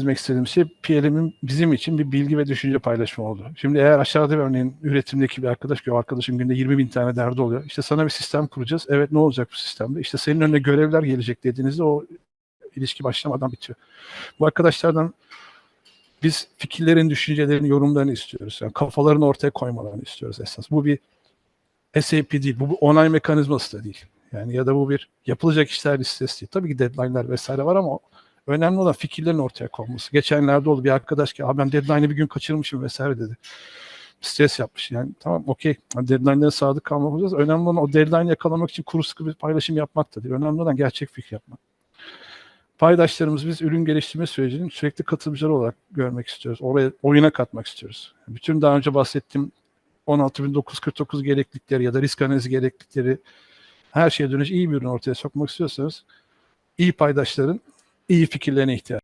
çizmek istediğim şey PLM'in bizim için bir bilgi ve düşünce paylaşımı oldu. Şimdi eğer aşağıda bir örneğin üretimdeki bir arkadaş ki o arkadaşın günde 20 bin tane derdi oluyor. İşte sana bir sistem kuracağız. Evet ne olacak bu sistemde? İşte senin önüne görevler gelecek dediğinizde o ilişki başlamadan bitiyor. Bu arkadaşlardan biz fikirlerin, düşüncelerin, yorumlarını istiyoruz. Yani kafalarını ortaya koymalarını istiyoruz esas. Bu bir SAP değil, bu bir onay mekanizması da değil. Yani ya da bu bir yapılacak işler listesi değil. Tabii ki deadline'lar vesaire var ama önemli olan fikirlerin ortaya konması. Geçenlerde oldu bir arkadaş ki ben deadline'ı bir gün kaçırmışım vesaire dedi. Stres yapmış. Yani tamam okey. Deadline'lere sadık kalmak olacağız. Önemli olan o deadline'ı yakalamak için kuru sıkı bir paylaşım yapmak da değil. Önemli olan gerçek fikir yapmak. Paydaşlarımız biz ürün geliştirme sürecinin sürekli katılımcıları olarak görmek istiyoruz. Oraya oyuna katmak istiyoruz. Bütün daha önce bahsettiğim 16.949 gereklilikleri ya da risk analizi gereklilikleri her şeye dönüş iyi bir ürün ortaya sokmak istiyorsanız iyi paydaşların iyi fikirlerine ihtiyaç.